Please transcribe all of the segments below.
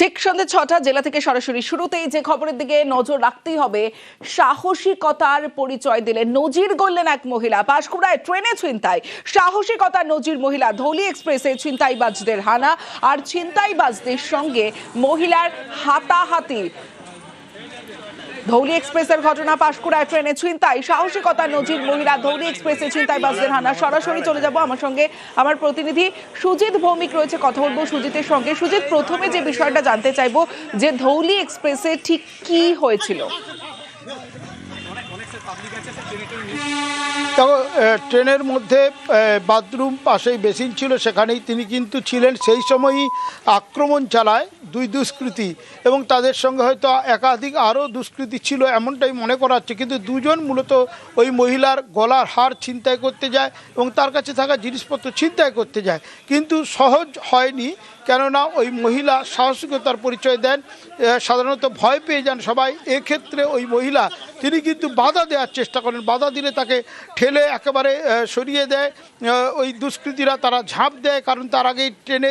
ঠিক সন্ধ্যে ছটা, জেলা থেকে সরাসরি শুরুতেই যে খবরের দিকে নজর রাখতেই হবে, সাহসিকতার পরিচয় দিলেন নজির গড়লেন এক মহিলা। পাঁশকুড়ায় ট্রেনে ছিনতাই। সাহসিকতার নজির মহিলা ধৌলি এক্সপ্রেসে ছিনতাইবাজদের হানা, আর ছিনতাইবাজদের সঙ্গে মহিলার হাতাহাতি ধৌলি এক্সপ্রেসের ঘটনা পাঁশকুড়ায় ট্রেনে ছিনতাই। সাহসিকতা নজির মহিলা ধৌলি এক্সপ্রেসে ছিনতাই বাসদের হানা। সরাসরি চলে যাব আমার সঙ্গে আমার প্রতিনিধি সুজিত ভৌমিক রয়েছে কথা বলব সুজিতের সঙ্গে। সুজিত, প্রথমে যে বিষয়টা জানতে চাইব যে ধৌলি এক্সপ্রেসে ঠিক কি হয়েছিল? আহ, ট্রেনের মধ্যে বাথরুম পাশেই বেসিন ছিল সেখানেই তিনি কিন্তু ছিলেন। সেই সময়ই আক্রমণ চালায় দুই দুষ্কৃতী এবং তাদের সঙ্গে হয়তো একাধিক আরও দুষ্কৃতী ছিল এমনটাই মনে করা হচ্ছে। কিন্তু দুজন মূলত ওই মহিলার গলার হার ছিনতাই করতে যায় এবং তার কাছে থাকা জিনিসপত্র ছিনতাই করতে যায়। কিন্তু সহজ হয়নি কেননা ওই মহিলা সাহসিকতার পরিচয় দেন সাধারণত ভয় পেয়ে যান সবাই। এক্ষেত্রে ওই মহিলা, তিনি কিন্তু বাধা দেওয়ার চেষ্টা করেন। বাধা দিলে তাকে ঠেলে একেবারে সরিয়ে দেয়। ওই দুষ্কৃতীরা তারা ঝাঁপ দেয়, কারণ তার আগেই ট্রেনে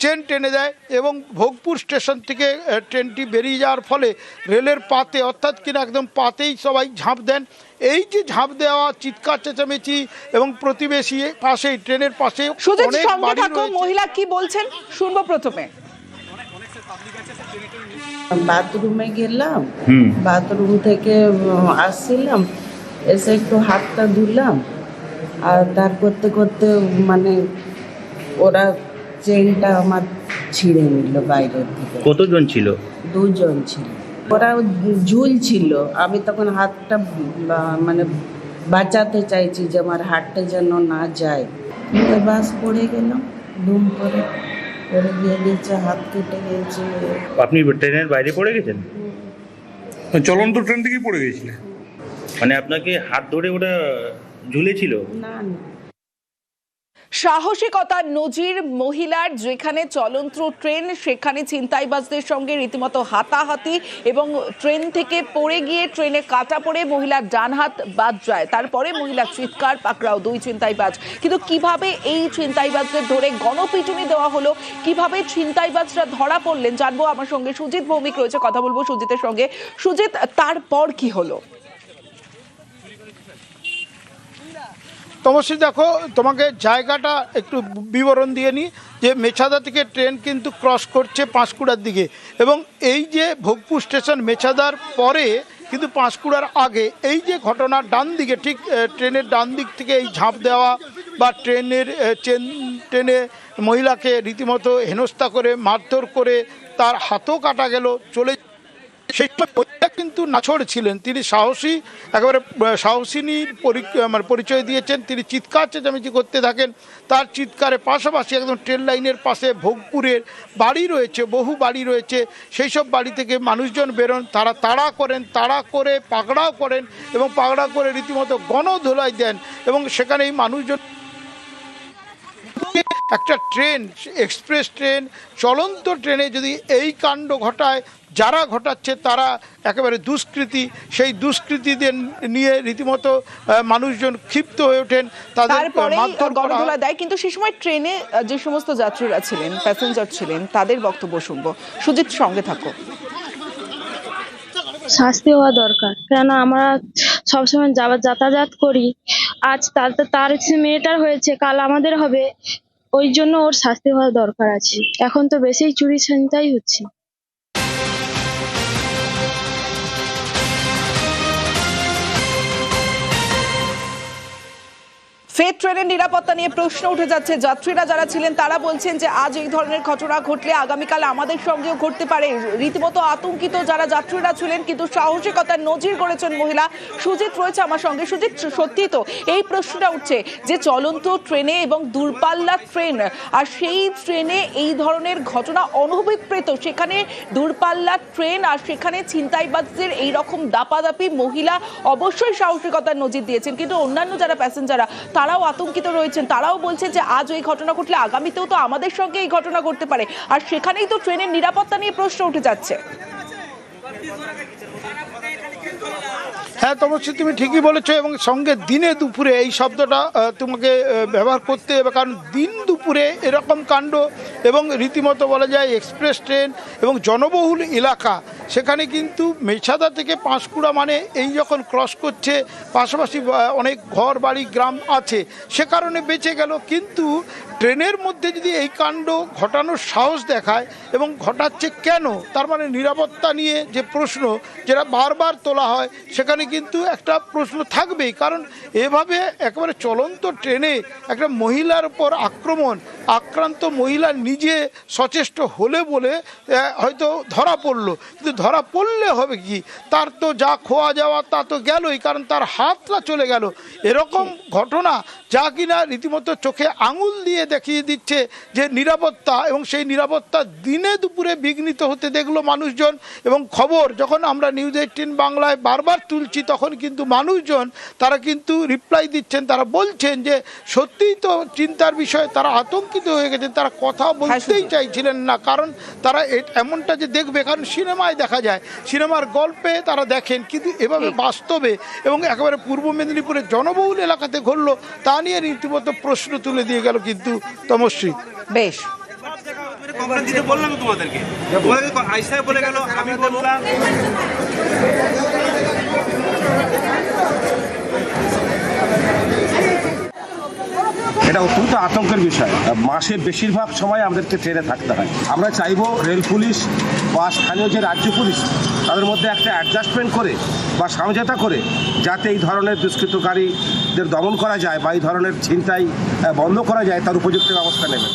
ট্রেন টেনে দেয় এবং ভোগপুর স্টেশন থেকে ট্রেনটি বেরিয়ে যাওয়ার ফলে রেলের পাতে, অর্থাৎ কিনা একদম পাতেই সবাই ঝাঁপ দেন। এই যে ঝাঁপ দেওয়া চিৎকার চেঁচামেচি এবং প্রতিবেশী পাশেই ট্রেনের পাশে সুজিত অনেক বাড়ি মহিলা কি বলছেন? শুনব প্রথমে। বাথরুমে গেলাম বাথরুম থেকে আসছিলাম এসে একটু হাতটা ধুলাম আর তার করতে করতে মানে ওরা চেনটা আমার ছিঁড়ে নিল বাইরের থেকে কতজন ছিল? দুজন ছিল। ওরা ঝুল ছিল আমি তখন হাতটা বা- মানে বাঁচাতে চাইছি যে আমার হাতটা যেন না যায়। বাস পড়ে গেলাম ধুম করে পড়ে গিয়ে নিচে হাত কেটে গিয়েছে আপনি ট্রেনের বাইরে পড়ে গেছেন? চলন্ত ট্রেন থেকেই পড়ে গেছিলে মানে আপনাকে হাত ধরে ওটা ঝুলেছিল? না না। সাহসিকতার নজির মহিলার, যেখানে চলন্ত ট্রেন, সেখানে ছিনতাইবাজদের সঙ্গে রীতিমতো হাতাহাতি এবং ট্রেন থেকে পড়ে গিয়ে ট্রেনে কাটা পড়ে মহিলার ডান হাত বাদ যায়। তারপরে মহিলা চিৎকার, পাকড়াও দুই ছিনতাইবাজ। কিন্তু কীভাবে এই ছিনতাইবাজদের ধরে গণপিটুনি দেওয়া হলো? কীভাবে ছিনতাইবাজরা ধরা পড়লেন? জানব আমার সঙ্গে সুজিত ভৌমিক রয়েছে, কথা বলব সুজিতের সঙ্গে। সুজিত, তারপর কি হলো? তমসী দেখো, তোমাকে জায়গাটা একটু বিবরণ দিয়ে নিই যে মেছাদা থেকে ট্রেন কিন্তু ক্রস করছে পাঁশকুড়ার দিকে এবং এই যে ভোগপুর স্টেশন মেছাদার পরে কিন্তু পাঁশকুড়ার আগে, এই যে ঘটনা ডান দিকে, ঠিক ট্রেনের ডান দিক থেকে এই ঝাঁপ দেওয়া বা ট্রেনের চেন, ট্রেনে মহিলাকে রীতিমতো হেনস্থা করে, মারধর করে তার হাতও কাটা গেল, চলে সেই সময় মহিলা কিন্তু নাছড় ছিলেন। তিনি সাহসী, একেবারে সাহসিনী মানে পরিচয় দিয়েছেন। তিনি চিৎকার চেঁচামেচি করতে থাকেন। তার চিৎকারের পাশাপাশি একদম ট্রেন লাইনের পাশে ভোগপুরের বাড়ি রয়েছে, বহু বাড়ি রয়েছে। সেই সব বাড়ি থেকে মানুষজন বেরোন, তারা তাড়া করেন, তাড়া করে পাকড়াও করেন এবং পাকড়া করে রীতিমতো গণধোলাই দেন এবং সেখানেই মানুষজন একটা ট্রেন এক্সপ্রেস ট্রেন চলন্ত ট্রেনে যদি এই কাণ্ড ঘটায় যারা ঘটাচ্ছে তারা একেবারে দুষ্কৃতী। সেই দুষ্কৃতীদের নিয়ে রীতিমতো মানুষজন ক্ষিপ্ত হয়ে ওঠেন তাদের। গণধোলা দেয় কিন্তু সে সময় ট্রেনে যে সমস্ত যাত্রীরা ছিলেন প্যাসেঞ্জার ছিলেন তাদের বক্তব্য শুনব। সুজিত সঙ্গে থাকো। শাস্তি হওয়া দরকার কেন আমরা সবসময় যাওয়া যাতায়াত করি। আজ তার তার মেয়েটার হয়েছে, কাল আমাদের হবে। ওই জন্য ওর শাস্তি হওয়া দরকার আছে। এখন তো বেশি চুরি ছিনতাই হচ্ছে। ফের ট্রেনের নিরাপত্তা নিয়ে প্রশ্ন উঠে যাচ্ছে। যাত্রীরা যারা ছিলেন, তারা বলছেন যে আজ এই ধরনের ঘটনা ঘটলে আগামীকাল আমাদের সঙ্গেও ঘটতে পারে। রীতিমতো আতঙ্কিত যারা যাত্রীরা ছিলেন, কিন্তু সাহসিকতার নজির করেছেন মহিলা সুজিত রয়েছে আমার সঙ্গে। সুজিত সত্যি তো এই প্রশ্নটা উঠছে যে চলন্ত ট্রেনে এবং দূরপাল্লা ট্রেন, আর সেই ট্রেনে এই ধরনের ঘটনা অনভিপ্রেত সেখানে দূরপাল্লা ট্রেন আর সেখানে ছিনতাইবাজদের এই রকম দাপাদাপি মহিলা অবশ্যই সাহসিকতার নজির দিয়েছেন। কিন্তু অন্যান্য যারা প্যাসেঞ্জাররা তারাও আতঙ্কিত রয়েছেন। তারাও বলছে যে আজ ওই ঘটনা ঘটলে আগামীতেও তো আমাদের সঙ্গে এই ঘটনা ঘটতে পারে। আর সেখানেই তো ট্রেনের নিরাপত্তা নিয়ে প্রশ্ন উঠে যাচ্ছে। হ্যাঁ তমস্বী তুমি ঠিকই বলেছ এবং সঙ্গে দিনে দুপুরে এই শব্দটা তোমাকে ব্যবহার করতে হবে, কারণ দিন দুপুরে এরকম কাণ্ড এবং রীতিমতো বলা যায় এক্সপ্রেস ট্রেন এবং জনবহুল এলাকা, সেখানে কিন্তু মেছাদা থেকে পাঁশকুড়া মানে এই যখন ক্রস করছে, পাশাপাশি অনেক ঘর বাড়ি গ্রাম আছে, সে কারণে বেঁচে গেল। কিন্তু ট্রেনের মধ্যে যদি এই কাণ্ড ঘটানোর সাহস দেখায় এবং ঘটাচ্ছে কেন, তার মানে নিরাপত্তা নিয়ে যে প্রশ্ন যেটা বারবার তোলা হয়, সেখানে কিন্তু একটা প্রশ্ন থাকবেই। কারণ এভাবে একেবারে চলন্ত ট্রেনে একটা মহিলার উপর আক্রমণ, আক্রান্ত মহিলা নিজে সচেষ্ট হলে বলে হয়তো ধরা পড়ল। কিন্তু ধরা পড়লে হবে কি? তার তো যা খোয়া যাওয়া তা তো গেলই, কারণ তার হাতটা চলে গেল। এরকম ঘটনা যা কিনা রীতিমতো চোখে আঙুল দিয়ে দেখিয়ে দিচ্ছে যে নিরাপত্তা এবং সেই নিরাপত্তা দিনে দুপুরে বিঘ্নিত হতে দেখল মানুষজন। এবং খবর যখন আমরা নিউজ এইটিন বাংলায় বারবার তুলছি তখন কিন্তু মানুষজন তারা কিন্তু রিপ্লাই দিচ্ছেন তারা বলছেন যে সত্যিই তো চিন্তার বিষয়ে তারা আতঙ্কিত হয়ে গেছেন তারা কথা বলতেই চাইছিলেন না। কারণ তারা এ- এমনটা যে দেখবে কারণ সিনেমায় দেখা যায় সিনেমার গল্পে তারা দেখেন কিন্তু এভাবে বাস্তবে এবং একেবারে পূর্ব মেদিনীপুরের জনবহুল এলাকাতে ঘটলো তা নিয়ে রীতিমতো প্রশ্ন তুলে দিয়ে গেল কিন্তু তমশ্রী। বেশ। বললাম তোমাদেরকে তোমাদেরকে বলে গেল আমি বললাম এটা অত্যন্ত আতঙ্কের বিষয়। মাসে বেশিরভাগ সময় আমাদেরকে ট্রেনে থাকতে হয়। আমরা চাইব রেল পুলিশ বা স্থানীয় যে রাজ্য পুলিশ তাদের মধ্যে একটা অ্যাডজাস্টমেন্ট করে বা সমঝোতা করে যাতে এই ধরনের দুষ্কৃতকারীদের দমন করা যায় বা এই ধরনের ছিনতাই বন্ধ করা যায়, তার উপযুক্ত ব্যবস্থা নেবে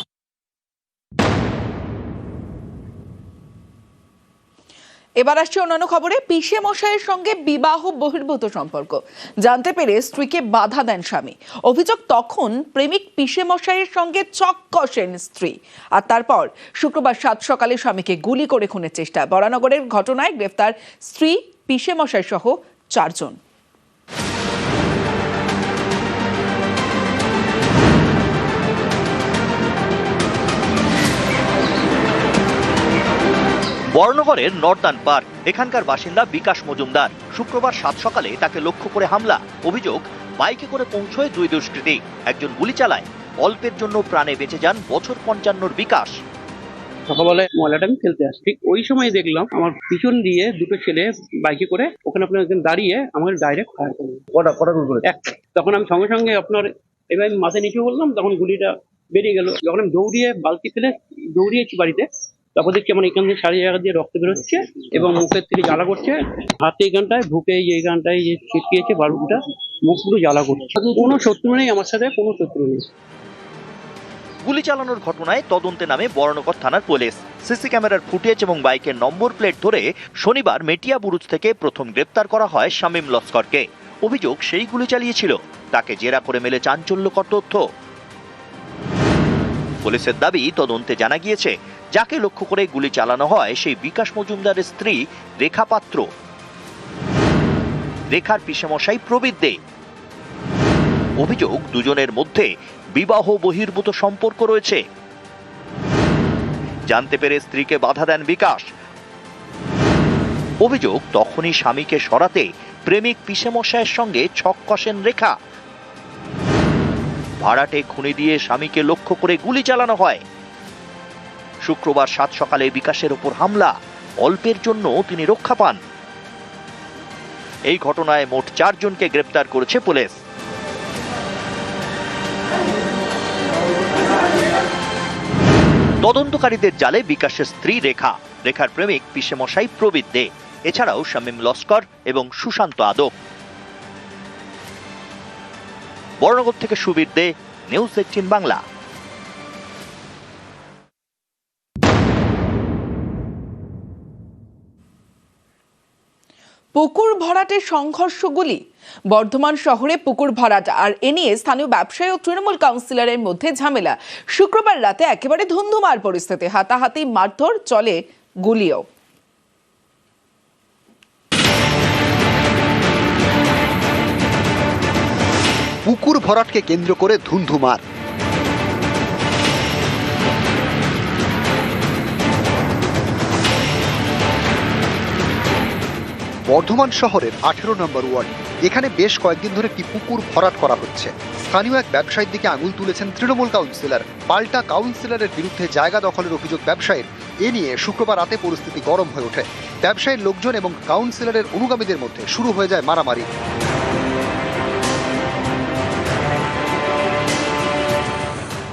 এবার আসছে অন্যান্য খবরে, পিসে মশাইয়ের সঙ্গে বিবাহ বহির্ভূত সম্পর্ক। জানতে পেরে স্ত্রীকে বাধা দেন স্বামী। অভিযোগ তখন প্রেমিক পিসে মশাইয়ের সঙ্গে চক কষেন স্ত্রী। আর তারপর শুক্রবার সাত সকালে স্বামীকে গুলি করে খুনের চেষ্টা। বরানগরের ঘটনায় গ্রেফতার স্ত্রী, পিসে মশাই সহ চারজন। বর্ণগরের নর্দান পার্ক। এখানকার বাসিন্দা বিকাশ মজুমদার। শুক্রবার সাত সকালে তাকে লক্ষ্য করে হামলা। অভিযোগ বাইকে করে পৌঁছয় দুই দুষ্কৃতী। একজন গুলি চালায়। অল্পের জন্য প্রাণে বেঁচে যান বছর পঞ্চান্নর বিকাশ। সকালবেলায় ময়লাটা আমি ফেলতে আসি ঠিক ওই সময় দেখলাম আমার পিছন দিয়ে দুটো ছেলে বাইকে করে ওখানে আপনার একজন দাঁড়িয়ে আমার ডাইরেক্ট ফায়ার করল কটা কটা গুলি একটা তখন আমি সঙ্গে সঙ্গে আপনার এবার আমি মাথায় নিচু করলাম তখন গুলিটা বেরিয়ে গেল। যখন আমি দৌড়িয়ে বালতি ফেলে দৌড়িয়েছি বাড়িতে তারপর দেখছি আমার এখান থেকে সারি জায়গা দিয়ে রক্ত বেরোচ্ছে এবং মুখের থেকে জ্বালা করছে। হাতে এইখানটায় এই এইখানটায় যে ছিটকিয়েছে বালুটা, মুখ জ্বালা করছে। কোনো শত্রু নেই আমার সাথে, কোনো শত্রু নেই। গুলি চালানোর ঘটনায় তদন্তে নামে বর্ণগর থানার পুলিশ। সিসি ক্যামেরার ফুটেজ এবং বাইকের নম্বর প্লেট ধরে শনিবার মেটিয়া বুরুজ থেকে প্রথম গ্রেপ্তার করা হয় শামীম লস্করকে। অভিযোগ সেই গুলি চালিয়েছিল। তাকে জেরা করে মেলে চাঞ্চল্যকর তথ্য। পুলিশের দাবি, তদন্তে জানা গিয়েছে যাকে লক্ষ্য করে গুলি চালানো হয়, সেই বিকাশ মজুমদারের স্ত্রী রেখা পাত্র। রেখার পিসেমশাই প্রবীর দে। অভিযোগ, দুজনের মধ্যে বিবাহ বহির্ভূত সম্পর্ক রয়েছে। জানতে পেরে স্ত্রীকে বাধা দেন বিকাশ। অভিযোগ, তখনই স্বামীকে সরাতে প্রেমিক পিসেমশায়ের সঙ্গে ছক কষেন রেখা। ভাড়াটে খুনি দিয়ে স্বামীকে লক্ষ্য করে গুলি চালানো হয়। শুক্রবার সাত সকালে বিকাশের ওপর হামলা, অল্পের জন্য তিনি রক্ষা পান। এই ঘটনায় মোট চারজনকে গ্রেপ্তার করেছে পুলিশ। তদন্তকারীদের জালে বিকাশের স্ত্রী রেখা, রেখার প্রেমিক পিসেমশাই প্রবীর দে, এছাড়াও শামীম লস্কর এবং সুশান্ত আদক। বর্ণগর থেকে সুবীর দে, নিউজ এইটিন বাংলা। পুকুর ভরাটের সংঘর্ষগুলি। বর্ধমান শহরে পুকুর ভরাট আর এ নিয়ে স্থানীয় ব্যবসায়ী ও তৃণমূল কাউন্সিলরের মধ্যে ঝামেলা। শুক্রবার রাতে একেবারে ধুন্ধুমার পরিস্থিতি। হাতাহাতি, মারধর, চলে গুলিও। পুকুর ভরাটকে কেন্দ্র করে ধুন্ধুমার। বর্ধমান শহরের আঠেরো নম্বর ওয়ার্ড। এখানে বেশ কয়েকদিন ধরে একটি পুকুর ভরাট করা হচ্ছে। স্থানীয় এক ব্যবসায়ীর দিকে আঙুল তুলেছেন তৃণমূল কাউন্সিলর। পাল্টা কাউন্সিলরের বিরুদ্ধে জায়গা দখলের অভিযোগ ব্যবসায়ীর। এ নিয়ে শুক্রবার রাতে পরিস্থিতি গরম হয়ে ওঠে। ব্যবসায়ীর লোকজন এবং কাউন্সিলরের অনুগামীদের মধ্যে শুরু হয়ে যায় মারামারি।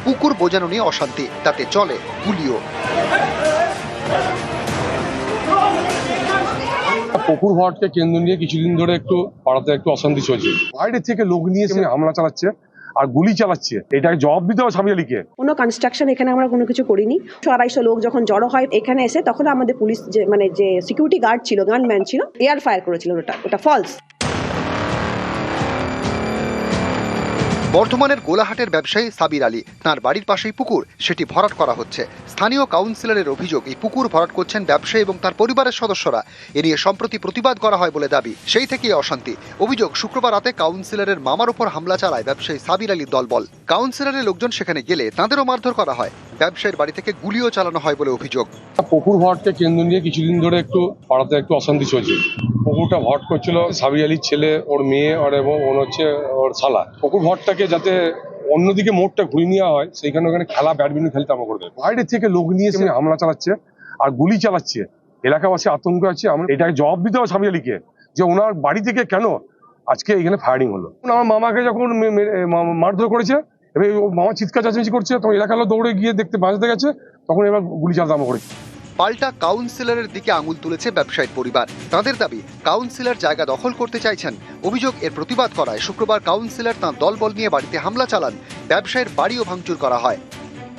পুকুর বোঝানো নিয়ে অশান্তি, তাতে চলে গুলিও পুকুর ভরাটকে কেন্দ্র নিয়ে কিছুদিন ধরে একটু পাড়াতে একটু অশান্তি চলছে। বাইরে থেকে লোক নিয়ে এসে হামলা চালাচ্ছে আর গুলি চালাচ্ছে। এটাকে জবাব দিতে হবে সামিয়ালিকে কোনো কনস্ট্রাকশন এখানে আমরা কোনো কিছু করিনি। আড়াইশো লোক যখন জড়ো হয়, এখানে এসে তখন আমাদের পুলিশ যে মানে যে সিকিউরিটি গার্ড ছিল গানম্যান ছিল এয়ার ফায়ার করেছিল ওটা ওটা ফলস বর্ধমানের গোলাহাটের ব্যবসায়ী সাবির আলী। তার বাড়ির পাশেই পুকুর, সেটি ভরাট করা হচ্ছে। স্থানীয় কাউন্সিলরের অভিযোগ, এই পুকুর ভরাট করছেন ব্যবসায়ী এবং তার পরিবারের সদস্যরা। এ নিয়ে সম্প্রতি প্রতিবাদ করা হয় বলে দাবি। সেই থেকেই অশান্তি। অভিযোগ, শুক্রবার রাতে কাউন্সিলরের মামার উপর হামলা চালায় ব্যবসায়ী সাবির আলীর দলবল। কাউন্সিলরের লোকজন সেখানে গেলে তাঁদেরও মারধর করা হয়। ব্যবসায়ীর বাড়ি থেকে গুলিও চালানো হয় বলে অভিযোগ। পুকুর ভরাটকে কেন্দ্র নিয়ে কিছুদিন ধরে একটু পাড়াতে একটু অশান্তি চলছে। পুকুরটা ভরাট করছিল সাবি আলীর ছেলে, ওর মেয়ে আর এবং ওর হচ্ছে ওর শালা। পুকুর ভরাটটাকে যাতে অন্যদিকে মোড়টা ঘুরিয়ে নেওয়া হয়, সেইখানে ওখানে খেলা, ব্যাডমিন্টন খেলতে আমরা করবে বাইরে থেকে লোক নিয়ে এসে হামলা চালাচ্ছে আর গুলি চালাচ্ছে। এলাকাবাসী আতঙ্ক আছে, আমরা এটাকে জবাব দিতে হবে স্বামী আলীকে যে ওনার বাড়ি থেকে কেন আজকে এখানে ফায়ারিং হলো। আমার মামাকে যখন মারধর করেছে, এবার মামা চিৎকার চাচামেচি করছে, তখন এলাকার দৌড়ে গিয়ে দেখতে, বাঁচতে গেছে, তখন এবার গুলি চালাতে আমরা করেছি। পাল্টা কাউন্সিলরের দিকে আঙুল তুলেছে ব্যবসায়ীর পরিবার। তাদের দাবি, কাউন্সিলর জায়গা দখল করতে চাইছেন। অভিযোগ, এর প্রতিবাদ করায় শুক্রবার কাউন্সিলর তাঁর দলবল নিয়ে বাড়িতে হামলা চালান। ব্যবসায়ীর বাড়িও ভাঙচুর করা হয়।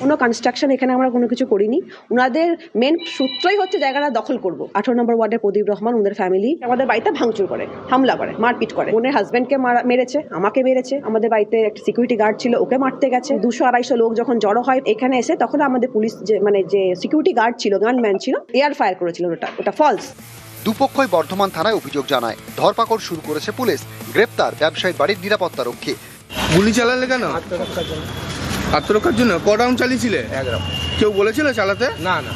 কোনো কনস্ট্রাকশন এখানে আমরা কোনো কিছু করিনি। ওনাদের মেন সূত্রই হচ্ছে জায়গাটা দখল করব। আঠারো নম্বর ওয়ার্ডের প্রদীপ রহমান ওদের ফ্যামিলি আমাদের বাড়িতে ভাঙচুর করে হামলা করে মারপিট করে। ওনের হাজব্যান্ডকে মেরেছে আমাকে মেরেছে। আমাদের বাড়িতে একটা সিকিউরিটি গার্ড ছিল ওকে মারতে গেছে। দুশো আড়াইশো লোক যখন জড়ো হয় এখানে এসে তখন আমাদের পুলিশ যে মানে যে সিকিউরিটি গার্ড ছিল গানম্যান ছিল এয়ার ফায়ার করেছিল ওটা ওটা ফলস দুপক্ষই বর্ধমান থানায় অভিযোগ জানায় ধরপাকড় শুরু করেছে পুলিশ গ্রেপ্তার ব্যবসায়ীর বাড়ির নিরাপত্তা রক্ষী গুলি চালালে কেন? আত্মরক্ষার জন্য ক রাউন্ড চালিয়েছিলে? কেউ বলেছিল চালাতে? না না।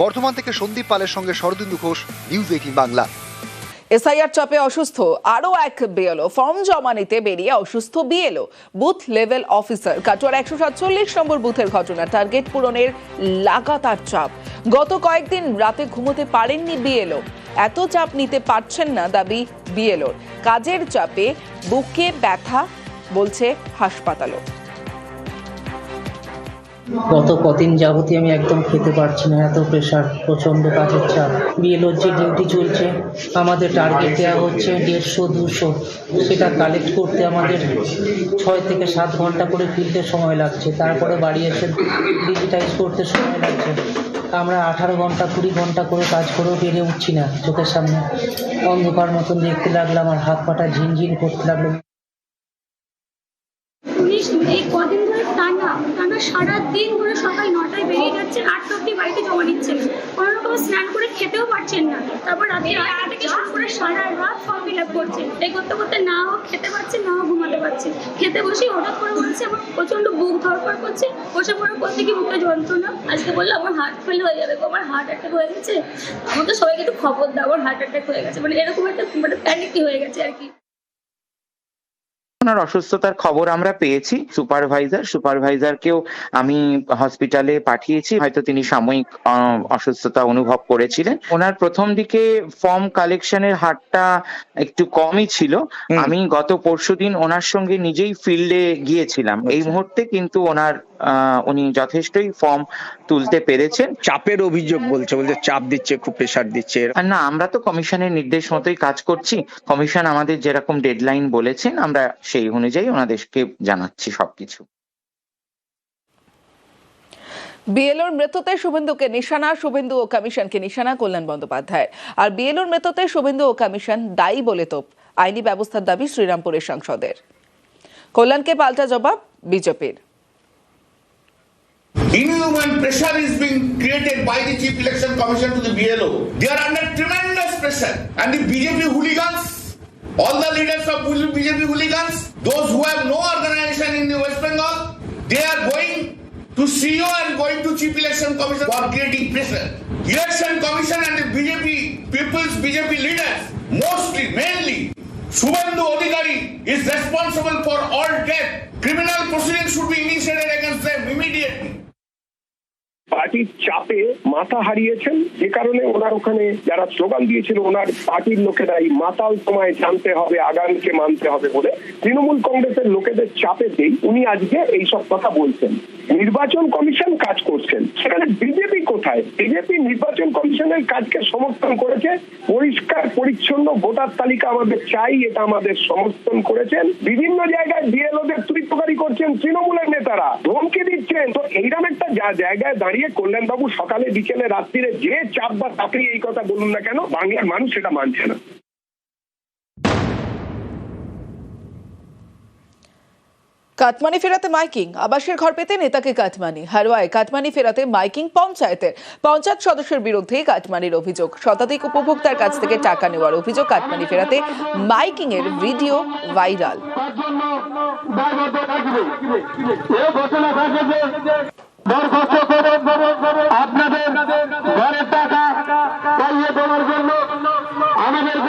বর্ধমান থেকে সন্দীপ পালের সঙ্গে Saradindu Ghosh news eighteen Bangla. SIR চাপে অসুস্থ আরও এক বিএলও ফর্ম জমা নিতে বেরিয়ে অসুস্থ বিএলও। Booth level officer. কাটোয়ার একশো সাতচল্লিশ নম্বর বুথের ঘটনা টার্গেট পূরণের লাগাতার চাপ। গত কয়েকদিন রাতে ঘুমোতে পারেননি বিএলও। এত চাপ নিতে পারছেন না দাবি বিএলওর। কাজের চাপে বুকে ব্যথা বলছে হাসপাতালও। গত কদিন যাবতীয় আমি একদম খেতে পারছি না, এত প্রেশার প্রচণ্ড কাজের চাপ। বিএলওর যে ডিউটি চলছে, আমাদের টার্গেট দেওয়া হচ্ছে দেড়শো, দুশো। সেটা কালেক্ট করতে আমাদের ছয় থেকে সাত ঘণ্টা করে ফিরতে সময় লাগছে। তারপরে বাড়ি এসে ডিজিটাইজ করতে সময় লাগছে। আমরা আঠারো ঘণ্টা, কুড়ি ঘণ্টা করে কাজ করেও পেরে উঠছি না চোখের সামনে। অন্ধকার মতন দেখতে লাগলাম আর হাত পাটা ঝিনঝিন করতে লাগল। এই কদিন ধরে টানা টানা সারা দিন ধরে সকাল নটায় বেরিয়ে যাচ্ছেন আটটা অব্দি বাড়িতে জমা দিচ্ছেন কোনো রকম স্নান করে খেতেও পারছেন না। তারপর রাতে আটটা থেকে শুরু করে সারা রাত ফর্ম ফিল আপ করছেন এই করতে করতে না হোক খেতে পারছেন না হোক ঘুমাতে পারছেন খেতে বসে হঠাৎ করে বলছে আমার প্রচণ্ড বুক ধরপড় করছে। বসে পড়ে করতে কি বুকে যন্ত্রণা। আজকে বলল আমার হার্ট ফেল হয়ে যাবে আমার হার্ট অ্যাটাক হয়ে গেছে। আমাকে সবাইকে একটু খবর দাও আমার হার্ট অ্যাটাক হয়ে গেছে। মানে এরকম একটা মানে প্যানিকই হয়ে গেছে আর কি। ওনার অসুস্থতার খবর আমরা পেয়েছি। সুপারভাইজার সুপারভাইজারকেও আমি হসপিটালে পাঠিয়েছি। হয়তো তিনি সাময়িক অসুস্থতা অনুভব করেছিলেন। ওনার প্রথম দিকে ফর্ম কালেকশনের হারটা একটু কমই ছিল। আমি গত পরশুদিন ওনার সঙ্গে নিজেই ফিল্ডে গিয়েছিলাম। এই মুহূর্তে কিন্তু ওনার উনি যথেষ্টই ফর্ম তুলতে পেরেছেন। চাপের অভিযোগ বলছে বলছে চাপ দিচ্ছে খুব প্রেশার দিচ্ছে। আর না আমরা তো কমিশনের নির্দেশ মতোই কাজ করছি। কমিশন আমাদের যেরকম ডেডলাইন বলেছেন আমরা সেই অনুযায়ী ওনাদেরকে জানাচ্ছি সবকিছু। বিএলওর মৃত্যুতে শুভেন্দুকে নিশানা শুভেন্দু ও কমিশনকে নিশানা কল্যাণ বন্দ্যোপাধ্যায়। আর বিএলওর মৃত্যুতে শুভেন্দু ও কমিশন দায়ী বলে তোপ আইনি ব্যবস্থার দাবি শ্রীরামপুরের সাংসদের। কল্যাণকে পাল্টা জবাব বিজেপির। Inhuman pressure is being created by the Chief Election Commission to the BLO. They are under tremendous pressure. And the BJP hooligans, all the leaders of BJP hooligans, those who have no organization in the West Bengal, they are going to CEO and going to Chief Election Commission for creating pressure. Election Commission and the BJP, people's BJP leaders, mostly, mainly, Subandhu Adhikari is responsible for all death. Criminal proceedings should be initiated against them immediately. পার্টির চাপে মাথা হারিয়েছেন যে কারণে ওনার ওখানে যারা slogan দিয়েছিল, ওনার পার্টির লোকেরা এই মাতাল তোমায় জানতে হবে, আগামীকে মানতে হবে বলে তৃণমূল কংগ্রেসের লোকেদের চাপেতেই উনি আজকে এইসব কথা বলছেন। নির্বাচন কমিশন কাজ করছেন। সেখানে বিজেপি কোথায়? বিজেপি নির্বাচন কমিশনের কাজকে সমর্থন করেছে। পরিষ্কার, পরিচ্ছন্ন ভোটার তালিকা আমাদের চাই, এটা আমাদের সমর্থন করেছেন। বিভিন্ন জায়গায় বিএলওদের তুরিতকারী করছেন তৃণমূলের নেতারা। ধমকি দিচ্ছেন। তো এইরকম একটা যা- জায়গায় দাঁড়িয়ে কল্যাণবাবু সকালে, বিকেলে, রাত্রিরে যে চাপ বা চাকরি এই কথা বলুন না কেন, বাংলার মানুষ সেটা মানছে না। কাটমানি ফেরাতে মাইকিং। আবাসের ঘর পেতে নেতাকে কাটমানি। হারোয়ায় কাটমানি ফেরাতে মাইকিং পঞ্চায়েতের। পঞ্চায়েত সদস্যের বিরুদ্ধে কাটমানির অভিযোগ। শতাধিক উপভোক্তার কাছ থেকে টাকা নেওয়ার অভিযোগ কাটমানি ফেরাতে মাইকিং এর ভিডিও ভাইরাল। আমাদের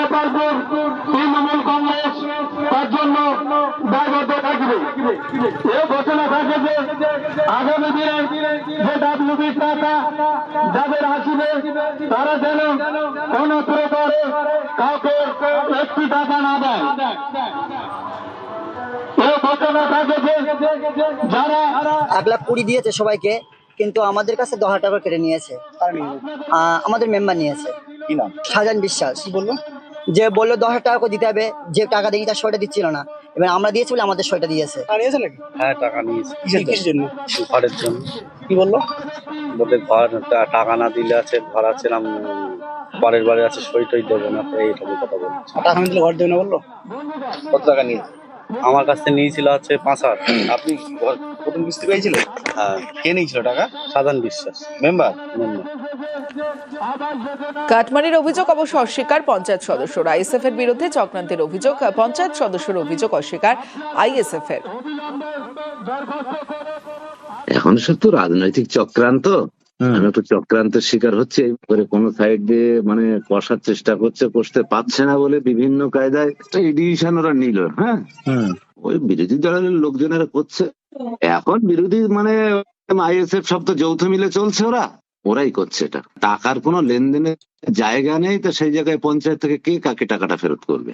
এ ঘোষণা থাকে যে আগামী দিনে যে ডাব্লিউবির টাকা যাদের আসবে তারা যেন কোন প্রকারে কাউকে একটি টাকা না দেয়। এ ঘোষণা থাকে যে যারা এক লাখ কুড়ি দিয়েছে সবাইকে কিন্তু আমাদের কাছে দশ হাজার টাকা কেটে নিয়েছে আহ, আমাদের মেম্বার নিয়েছে। কি নাম? সাজান বিশ্বাস। বলল? যে বলল দশ হাজার টাকা করে দিতে হবে যে টাকা দিই তার শয়টা দিচ্ছিল না। এবার আমরা দিয়েছি বলে আমাদের সইটা দিয়েছে। হ্যাঁ টাকা নিয়েছে। কিসের জন্য? ঘরের জন্য। কি বলল? বলতে ঘর টা- টাকা না দিলে আছে ঘর আছে না পরের বারে আছে সই টই দেবো না। তো এইরকম কথা বলছে। টাকা দিলে ঘর দেবে না বলল? কত টাকা নিয়েছে? আমার কাছ থেকে নিয়েছিল হচ্ছে পাঁচ হাজার আপনি প্রথম কিস্তি পেয়েছিলেন? হ্যাঁ। কে নিয়েছিল টাকা? সাধারণ বিশ্বাস। মেম্বার? মেম্বার কাটমানির অভিযোগ অবশ্য অস্বীকার পঞ্চায়েত সদস্যরা। আইএসএফ এর বিরুদ্ধে চক্রান্তের অভিযোগ পঞ্চায়েত সদস্যর অভিযোগ অস্বীকার আইএসএফ এর এখন সব তো রাজনৈতিক চক্রান্ত। আমি একটু চক্রান্তের শিকার হচ্ছে? করে কোন সাইড দিয়ে মানে কষার চেষ্টা করছে কষতে পারছে না বলে বিভিন্ন কায়দায় ডিসিশন ওরা নিল হ্যাঁ? ওই বিরোধী দলের লোকজনেরা করছে। এখন বিরোধী মানে আইএসএফ সব তো যৌথ মিলে চলছে ওরা। ওরাই করছে এটা। টাকার কোনো লেনদেনের জায়গা নেই তো সেই জায়গায় পঞ্চায়েত থেকে কে কাকে টাকাটা ফেরত করবে?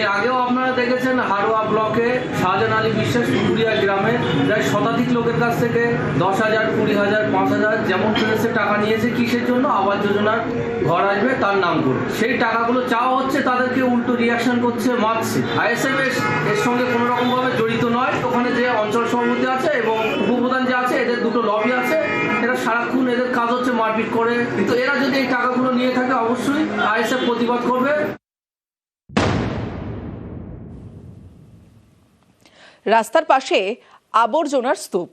এর আগেও আপনারা দেখেছেন হারোয়া ব্লকে শাহজাহান আলী বিশ্বাস পুকুরিয়া গ্রামে প্রায় শতাধিক লোকের কাছ থেকে দশ হাজার, কুড়ি হাজার, পাঁচ হাজার যেমন পেরেছে টাকা নিয়েছে কিসের জন্য? আবাস যোজনার ঘর আসবে তার নাম করে। সেই টাকাগুলো চাওয়া হচ্ছে, তাদেরকে উল্টো রিয়াকশন করছে মারছে। আইএসএফ এর সঙ্গে কোনো রকম জড়িত নয়। ওখানে যে অঞ্চল সভাপতি আছে এবং উপপ্রধান যে আছে, এদের দুটো লবি আছে। এরা সারাক্ষণ এদের কাজ হচ্ছে মারপিট করে। কিন্তু এরা যদি এই টাকাগুলো নিয়ে থাকে, অবশ্যই আইএসএফ প্রতিবাদ করবে। রাস্তার পাশে আবর্জনার স্তূপ।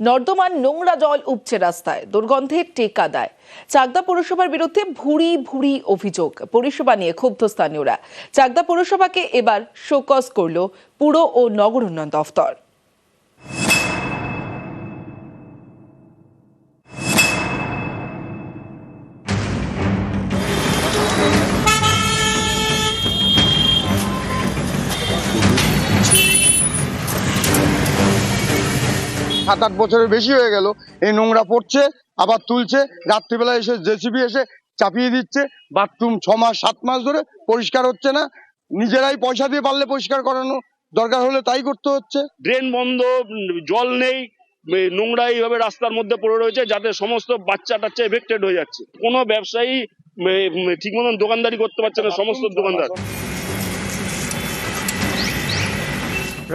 নর্দমান নোংরা জল উপচে রাস্তায়, দুর্গন্ধে টেকা দেয়। চাকদা পৌরসভার বিরুদ্ধে ভুড়ি ভুড়ি অভিযোগ, পরিষেবা নিয়ে ক্ষুব্ধ স্থানীয়রা। চাকদা পৌরসভাকে এবার শোকজ করল পুর ও নগর উন্নয়ন দফতর। সাত আট বছরের বেশি হয়ে গেল এই নোংরা পড়ছে আবার তুলছে রাত্রিবেলা এসে জেসিবি এসে চাপিয়ে দিচ্ছে বাথরুম ছ মাস সাত মাস ধরে পরিষ্কার হচ্ছে না নিজেরাই পয়সা দিয়ে পারলে পরিষ্কার করানো দরকার হলে তাই করতে হচ্ছে। ড্রেন বন্ধ জল নেই নোংরা এইভাবে রাস্তার মধ্যে পড়ে রয়েছে যাতে সমস্ত বাচ্চা টাচ্চা এফেক্টেড হয়ে যাচ্ছে। কোনো ব্যবসায়ী ঠিক মতন দোকানদারি করতে পারছে না সমস্ত দোকানদার।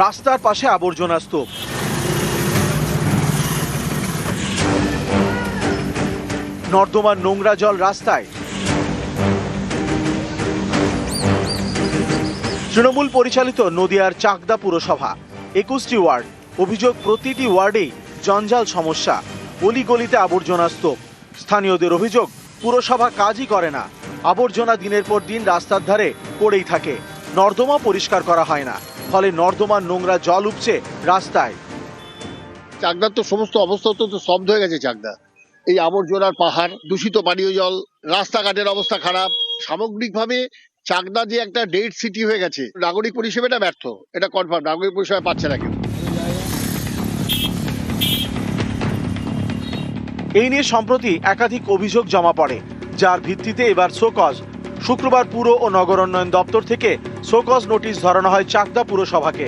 রাস্তার পাশে আবর্জনা স্তূপ। নর্দমার নোংরা জল রাস্তায়। তৃণমূল পরিচালিত নদিয়ার চাকদা পুরসভা, একুশটি ওয়ার্ড, অভিযোগ প্রতিটি ওয়ার্ডেই জঞ্জাল সমস্যা, অলিগলিতে আবর্জনা স্তূপ। স্থানীয়দের অভিযোগ, পুরসভা কাজই করে না, আবর্জনা দিনের পর দিন রাস্তার ধারে পড়েই থাকে। নর্দমা পরিষ্কার করা হয় না, ফলে নর্দমার নোংরা জল উপচে রাস্তায়। চাকদার তো সমস্ত অবস্থা তো তো স্তব্ধ হয়ে গেছে চাকদা। এই আবর্জনার পাহাড়, দূষিত পানীয় জল, রাস্তাঘাটের অবস্থা খারাপ। সামগ্রিকভাবে চাকদা যে একটা ডেট সিটি হয়ে গেছে, নাগরিক পরিষেবাটা ব্যর্থ। এটা কনফার্ম নাগরিক পরিষেবা পাচ্ছে না কেউ। এই নিয়ে সম্প্রতি একাধিক অভিযোগ জমা পড়ে, যার ভিত্তিতে এবার শোকজ, শুক্রবার পুর ও নগর উন্নয়ন দপ্তর থেকে শোকজ নোটিশ ধরানো হয় চাকদা পুরসভাকে।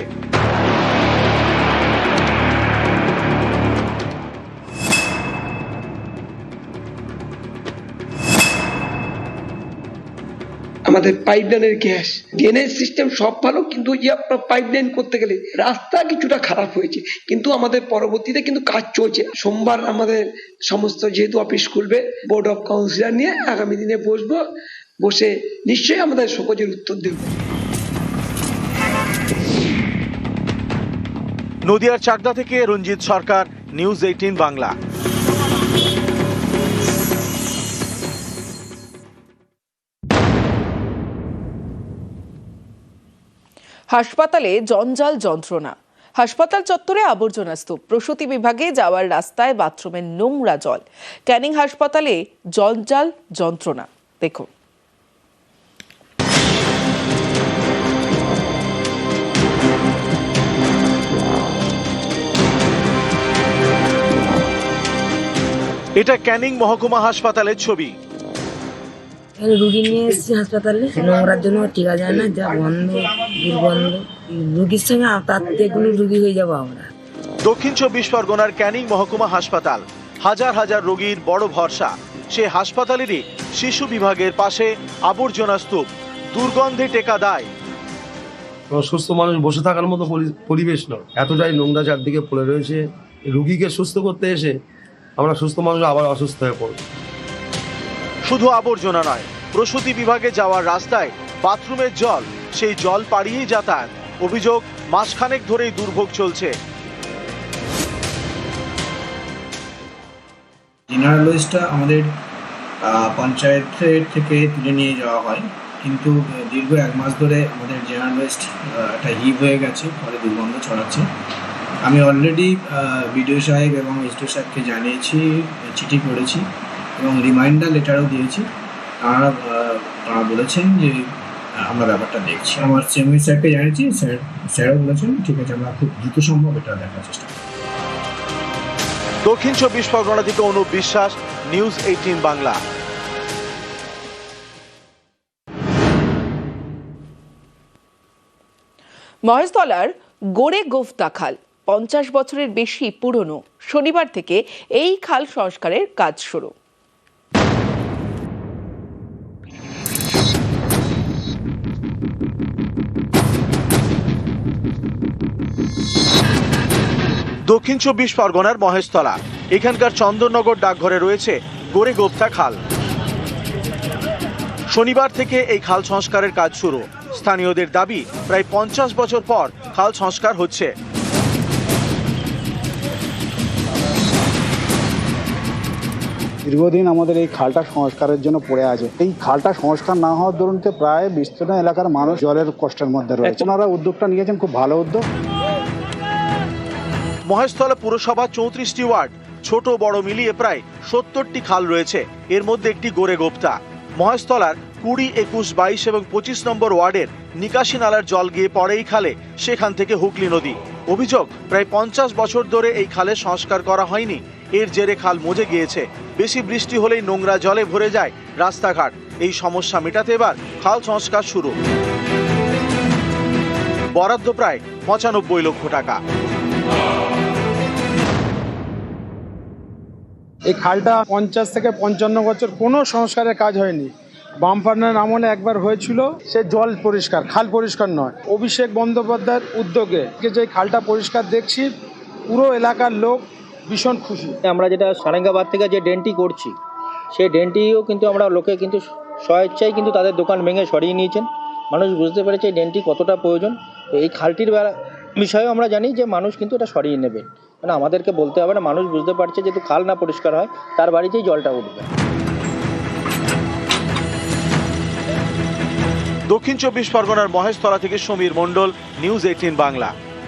আমাদের পাইপলাইনের গ্যাস ড্রেনেজ সিস্টেম সব ভালো, কিন্তু ওই যে আপনার পাইপলাইন করতে গেলে রাস্তা কিছুটা খারাপ হয়েছে। কিন্তু আমাদের পরবর্তীতে কিন্তু কাজ চলছে। সোমবার আমাদের সমস্ত যেহেতু অফিস খুলবে বোর্ড অফ কাউন্সিলর নিয়ে আগামী দিনে বসবো, বসে নিশ্চয়ই আমাদের সকজের উত্তর দেব। নদিয়ার চাকদা থেকে রঞ্জিত সরকার নিউজ এইটিন বাংলা। হাসপাতালে জঞ্জাল যন্ত্রণা। হাসপাতাল চত্বরে আবর্জনা স্তূপ। প্রসূতি বিভাগে যাওয়ার রাস্তায় বাথরুমের নোংরা জল। ক্যানিং হাসপাতালে জঞ্জাল যন্ত্রণা। দেখুন। এটা ক্যানিং মহকুমা হাসপাতালের ছবি। রুগী নিয়ে এসেছি হাসপাতালে। নোংরার জন্য টিকা যায় না যা গন্ধ দুর্গন্ধ রুগীর সঙ্গে তার থেকে রুগী হয়ে যাব আমরা। দক্ষিণ চব্বিশ পরগনার ক্যানিং মহকুমা হাসপাতাল। হাজার হাজার রোগীর বড় ভরসা। সে হাসপাতালেরই শিশু বিভাগের পাশে আবর্জনা স্তূপ। দুর্গন্ধে টেকা দায়। সুস্থ মানুষ বসে থাকার মতো পরিবেশ নয়। এতটাই নোংরা চারদিকে পড়ে রয়েছে। রুগীকে সুস্থ করতে এসে আমরা সুস্থ মানুষ আবার অসুস্থ হয়ে পড়ব। শুধু আবর্জনা নয়, প্রসূতি বিভাগে যাওয়ার রাস্তায় বাথরুমের জল, সেই জল পাড়িয়েই যাতায়াত। অভিযোগ, মাসখানেক ধরেই দুর্ভোগ চলছে। জেনারেল ওয়েস্টটা আমাদের পঞ্চায়েতের থেকে তুলে নিয়ে যাওয়া হয়। কিন্তু দীর্ঘ এক মাস ধরে আমাদের জেনারেল ওয়েস্ট একটা হিপ হয়ে গেছে, ফলে দুর্গন্ধ ছড়াচ্ছে। আমি অলরেডি বিডিও সাহেব এবং এসডিও সাহেবকে জানিয়েছি, চিঠি করেছি। এবং রিমাইন্ডার লেটারও দিয়েছি। তারা তারা বলেছেন যে আমরা ব্যাপারটা দেখছি। আমার চেয়ারম্যান স্যারকে জানিয়েছি স্যার স্যারও বলেছেন ঠিক আছে আমরা খুব দ্রুত সম্ভব এটা দেখার চেষ্টা করব। দক্ষিণ চব্বিশ পরগনা থেকে অনুপ বিশ্বাস নিউজ এইটিন বাংলা। মহেশতলার গোড়ে গোফতা খাল পঞ্চাশ বছরের বেশি পুরনো। শনিবার থেকে এই খাল সংস্কারের কাজ শুরু। দক্ষিণ চব্বিশ পরগনার মহেশতলা। এখানকার চন্দননগর ডাকঘরে রয়েছে গোরে গোপ্তা খাল। শনিবার থেকে এই খাল সংস্কারের কাজ শুরু। স্থানীয়দের দাবি প্রায় পঞ্চাশ বছর পর খাল সংস্কার হচ্ছে। দীর্ঘদিন আমাদের এই খালটা সংস্কারের জন্য পড়ে আছে। এই খালটা সংস্কার না হওয়ার দরুনতে প্রায় বিস্তীর্ণ এলাকার মানুষ জলের কষ্টের মধ্যে রয়েছে। ওনারা উদ্যোগটা নিয়েছেন খুব ভালো উদ্যোগ। মহেশতলা পুরসভা চৌত্রিশটি ওয়ার্ড, ছোট বড় মিলিয়ে প্রায় সত্তরটি খাল রয়েছে। এর মধ্যে একটি গোরে গোপ্তা। মহেশতলার কুড়ি, একুশ, বাইশ এবং পঁচিশ নম্বর ওয়ার্ডের নিকাশি নালার জল গিয়ে পড়ে এই খালে, সেখান থেকে হুগলি নদী। অভিযোগ, প্রায় পঞ্চাশ বছর ধরে এই খালের সংস্কার করা হয়নি। এর জেরে খাল মজে গিয়েছে। বেশি বৃষ্টি হলেই নোংরা জলে ভরে যায় রাস্তাঘাট। এই সমস্যা মেটাতে এবার খাল সংস্কার শুরু। বরাদ্দ প্রায় পঁচানব্বই লক্ষ টাকা। এই খালটা পঞ্চাশ থেকে পঞ্চান্ন বছর কোনো সংস্কারের কাজ হয়নি। বামপান্নার আমলে একবার হয়েছিল, সে জল পরিষ্কার, খাল পরিষ্কার নয়। অভিষেক বন্দ্যোপাধ্যায়ের উদ্যোগে যে খালটা পরিষ্কার দেখছি, পুরো এলাকার লোক ভীষণ খুশি। আমরা যেটা সারেঙ্গাবাদ থেকে যে ড্রেনটি করছি, সেই ড্রেনটিও কিন্তু আমরা লোকে কিন্তু স্বেচ্ছায় কিন্তু তাদের দোকান ভেঙে সরিয়ে নিয়েছেন। মানুষ বুঝতে পেরেছে এই ড্রেনটি কতটা প্রয়োজন। তো এই খালটির বিষয়েও আমরা জানি যে মানুষ কিন্তু এটা সরিয়ে নেবে। মানে আমাদেরকে বলতে হবে না, মানুষ বুঝতে পারছে যেহেতু খাল না পরিষ্কার হয়, তার বাড়িতেই জলটা উঠবে। দক্ষিণ চব্বিশ পরগনার মহেশতলা থেকে সমীর মণ্ডল, নিউজ এইটিন বাংলা।